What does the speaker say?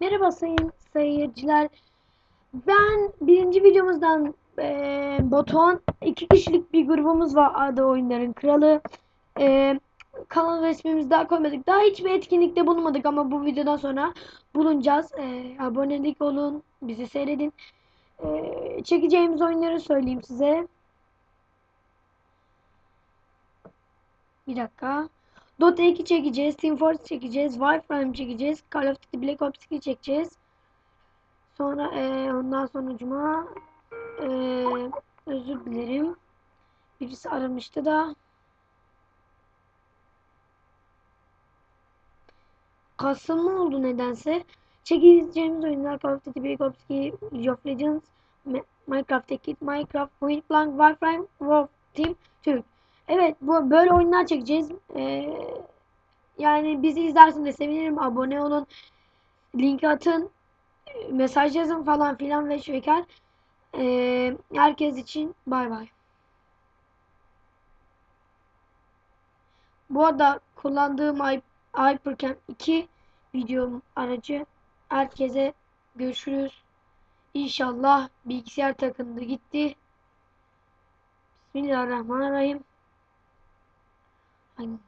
Merhaba sayın seyirciler. Ben birinci videomuzdan eee Batuhan iki kişilik bir grubumuz var Ada Oyunların Kralı. Eee kanal resmimizi daha koymadık. Daha hiçbir etkinlikte bulunmadık ama bu videodan sonra bulunacağız. Eee, abonelik olun, bizi seyredin. Eee, çekeceğimiz oyunları söyleyeyim size. Bir dakika. Dota 2 çekeceğiz. Team Fortress çekeceğiz. Warframe çekeceğiz. Call of Duty Black Ops 2 çekeceğiz. Sonra eee, ondan sonra cuma eee, özür dilerim. Birisi aramıştı da. Kasım mı oldu nedense? Çekeceğimiz oyunlar Call of Duty Black Ops 2, League of Legends, Minecraft Ekip, Minecraft, Point Blank, Warframe, War Team, Türk. Evet bu böyle oyunlar çekeceğiz. Ee, yani bizi izlersiniz de sevinirim. Abone olun. Link atın. Mesaj yazın falan filan ve şeker. Ee, herkes için bay bay. Bu arada kullandığım Hypercam 2 videom aracı. Herkese görüşürüz. İnşallah bilgisayar takındı gitti. Bismillahirrahmanirrahim. 欢迎